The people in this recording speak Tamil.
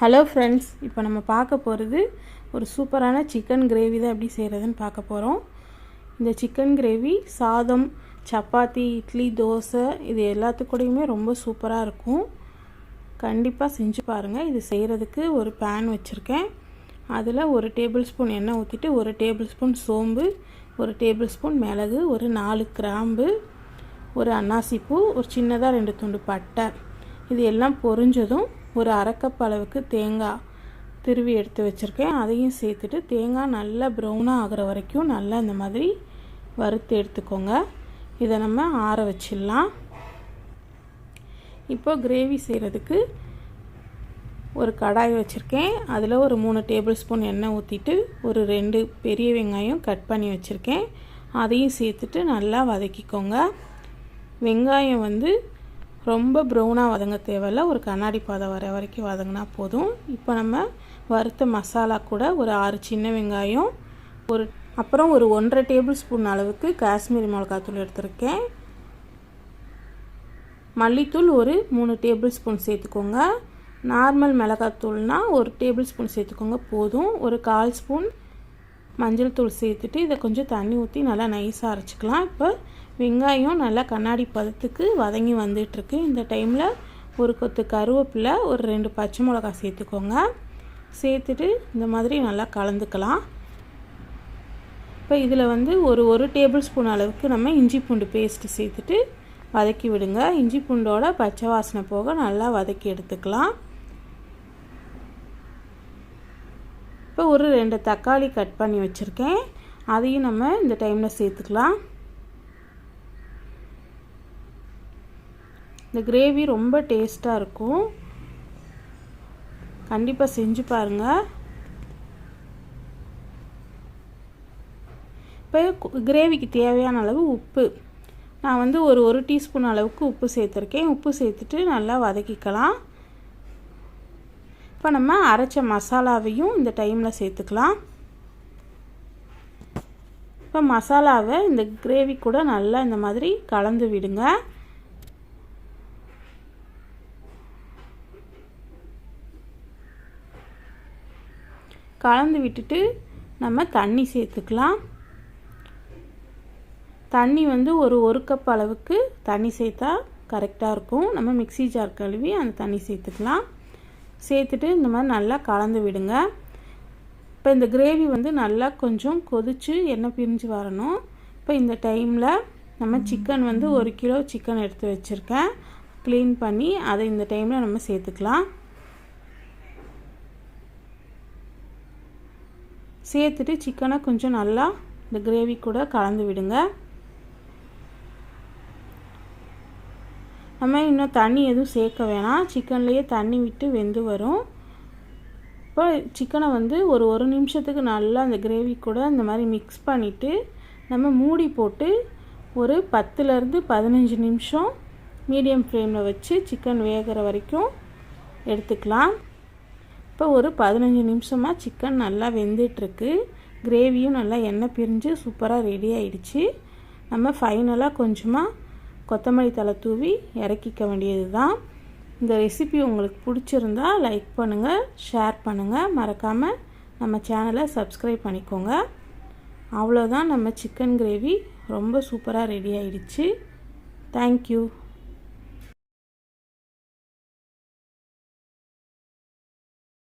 ஹலோ ஃப்ரெண்ட்ஸ் இப்போ நம்ம பார்க்க போகிறது ஒரு சூப்பரான சிக்கன் கிரேவி தான் எப்படி செய்கிறதுன்னு பார்க்க போகிறோம் இந்த சிக்கன் கிரேவி சாதம் சப்பாத்தி இட்லி தோசை இது எல்லாத்துக்கூடையுமே ரொம்ப சூப்பராக இருக்கும். கண்டிப்பாக செஞ்சு பாருங்கள் இது செய்கிறதுக்கு ஒரு பேன் வச்சுருக்கேன். அதில் ஒரு டேபிள் ஸ்பூன் எண்ணெய் ஊற்றிட்டு ஒரு டேபிள் ஸ்பூன் சோம்பு ஒரு டேபிள் ஸ்பூன் மிளகு ஒரு நாலு கிராம்பு ஒரு அன்னாசிப்பூ ஒரு சின்னதாக ரெண்டு துண்டு பட்டை. இது எல்லாம் பொரிஞ்சதும் ஒரு அரைக்கப் அளவுக்கு தேங்காய் திருவி எடுத்து வச்சுருக்கேன். அதையும் சேர்த்துட்டு தேங்காய் நல்லா ப்ரௌனாக ஆகிற வரைக்கும் நல்லா இந்த மாதிரி வறுத்து எடுத்துக்கோங்க. இதை நம்ம ஆற வச்சிடலாம். இப்போ கிரேவி செய்கிறதுக்கு ஒரு கடாய் வச்சுருக்கேன். அதில் ஒரு மூணு டேபிள் ஸ்பூன் எண்ணெய் ஊற்றிட்டு ஒரு ரெண்டு பெரிய வெங்காயம் கட் பண்ணி வச்சுருக்கேன். அதையும் சேர்த்துட்டு நல்லா வதக்கிக்கோங்க. வெங்காயம் வந்து ரொம்ப ப்ரௌனாக வதங்க தேவையில்ல. ஒரு கண்ணாடி பாதை வர வரைக்கும் வதங்கினா போதும். இப்போ நம்ம வறுத்த மசாலா கூட ஒரு ஆறு சின்ன வெங்காயம் ஒரு அப்புறம் ஒரு ஒன்றரை டேபிள் ஸ்பூன் அளவுக்கு காஷ்மீரி மிளகாத்தூள் எடுத்திருக்கேன். மல்லித்தூள் ஒரு மூணு டேபிள் ஸ்பூன் சேர்த்துக்கோங்க. நார்மல் மிளகாத்தூள்னால் ஒரு டேபிள் ஸ்பூன் சேர்த்துக்கோங்க போதும். ஒரு கால் ஸ்பூன் மஞ்சள் தூள் சேர்த்துட்டு இதை கொஞ்சம் தண்ணி ஊற்றி நல்லா நைஸாக அரைச்சிக்கலாம். இப்போ வெங்காயம் நல்லா கண்ணாடி பதத்துக்கு வதங்கி வந்துட்டுருக்கு. இந்த டைமில் ஒரு கொத்து கருவேப்பிலை ஒரு ரெண்டு பச்சை மிளகா சேர்த்துக்கோங்க. சேர்த்துட்டு இந்த மாதிரி நல்லா கலந்துக்கலாம். இப்போ இதில் வந்து ஒரு ஒரு டேபிள் ஸ்பூன் அளவுக்கு நம்ம இஞ்சி பூண்டு பேஸ்ட்டு சேர்த்துட்டு வதக்கி விடுங்க. இஞ்சி பூண்டோட பச்சை வாசனை போக நல்லா வதக்கி எடுத்துக்கலாம். இப்போ ஒரு ரெண்டு தக்காளி கட் பண்ணி வச்சுருக்கேன். அதையும் நம்ம இந்த டைமில் சேர்த்துக்கலாம். இந்த கிரேவி ரொம்ப டேஸ்ட்டாக இருக்கும். கண்டிப்பாக செஞ்சு பாருங்கள் இப்போ கிரேவிக்கு தேவையான அளவு உப்பு. நான் வந்து ஒரு ஒரு டீஸ்பூன் அளவுக்கு உப்பு சேர்த்துருக்கேன். உப்பு சேர்த்துட்டு நல்லா வதக்கிக்கலாம். இப்போ நம்ம அரைச்ச மசாலாவையும் இந்த டைமில் சேர்த்துக்கலாம். இப்போ மசாலாவை இந்த கிரேவி கூட நல்லா இந்த மாதிரி கலந்து விடுங்க. கலந்து விட்டுட்டு நம்ம தண்ணி சேர்த்துக்கலாம். தண்ணி வந்து ஒரு ஒரு கப் அளவுக்கு தண்ணி சேர்த்தா கரெக்டாக இருக்கும். நம்ம மிக்சி ஜார் கழுவி அந்த தண்ணி சேர்த்துக்கலாம். சேர்த்துட்டு இந்த மாதிரி நல்லா கலந்து விடுங்க. இப்போ இந்த கிரேவி வந்து நல்லா கொஞ்சம் கொதித்து எண்ணெய் பிரிஞ்சு வரணும். இப்போ இந்த டைமில் நம்ம சிக்கன் வந்து ஒரு கிலோ சிக்கன் எடுத்து வச்சுருக்கேன். க்ளீன் பண்ணி அதை இந்த டைமில் நம்ம சேர்த்துக்கலாம். சேர்த்துட்டு சிக்கனை கொஞ்சம் நல்லா இந்த கிரேவி கூட கலந்து விடுங்க. நம்ம இன்னும் தண்ணி எதுவும் சேர்க்க வேணாம். சிக்கன்லேயே தண்ணி விட்டு வெந்து வரும். இப்போ சிக்கனை வந்து ஒரு ஒரு நிமிஷத்துக்கு நல்லா அந்த கிரேவி கூட இந்த மாதிரி மிக்ஸ் பண்ணிவிட்டு நம்ம மூடி போட்டு ஒரு பத்துலேருந்து பதினஞ்சு நிமிஷம் மீடியம் ஃப்ளேமில் வச்சு சிக்கன் வேகிற வரைக்கும் எடுத்துக்கலாம். இப்போ ஒரு பதினஞ்சு நிமிஷமாக சிக்கன் நல்லா வெந்துட்டுருக்கு. கிரேவியும் நல்லா எண்ணெய் பிரிஞ்சு சூப்பராக ரெடி ஆயிடுச்சு. நம்ம ஃபைனலாக கொஞ்சமாக கொத்தமல்லி தலை தூவி இறக்கிக்க வேண்டியது தான் இந்த ரெசிபி உங்களுக்கு பிடிச்சிருந்தா லைக் பண்ணுங்கள் ஷேர் பண்ணுங்கள் மறக்காமல் நம்ம சேனலை சப்ஸ்கிரைப் பண்ணிக்கோங்க. அவ்வளோதான் நம்ம சிக்கன் கிரேவி ரொம்ப சூப்பராக ரெடி ஆயிடுச்சு. தேங்க்யூ